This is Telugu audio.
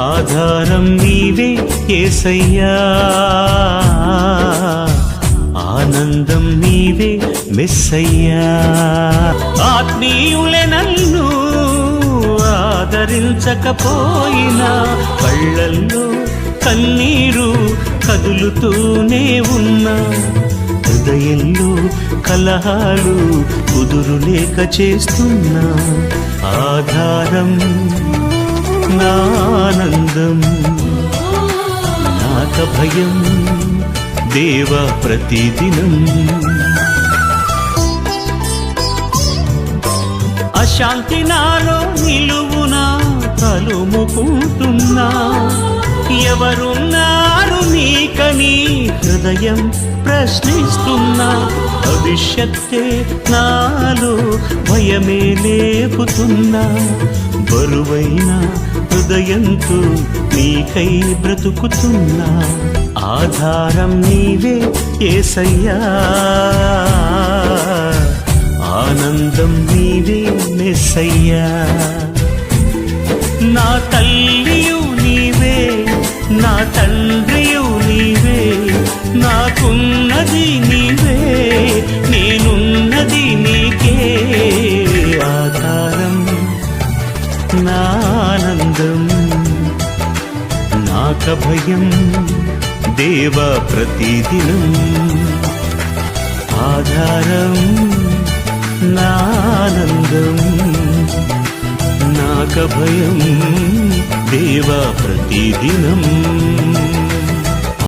ఆధారం నీవే ఏసయ్యా. ఆనందం నీవే మెస్సయ్యా. ఆత్మీయులే నన్ను ఆదరించకపోయినా కళ్ళల్లో కన్నీరు కదులుతూనే ఉన్నా. హృదయంలో కలహాలు కుదురులేక చేస్తున్నా. ఆధారం నానందం నాక భయం దేవ ప్రతిదినం. అశాంతి నాలో నిలువునా తలుముకుంటున్నా. ఎవరున్నారు నీకని హృదయం ప్రశ్నిస్తున్నా. భవిష్యత్తే నాలో భయమే లేపుతున్నా. బరువైన హృదయంతో నీకై బ్రతుకుతున్నా. ఆధారం నీవే ఏసయ్యా. ఆనందం నీవే నెసయ్యా నా తల్లి ఆనందం. నాక భయం దేవ ప్రతిదినం. ఆధారం నానందం నాక భయం దేవ ప్రతిదినం.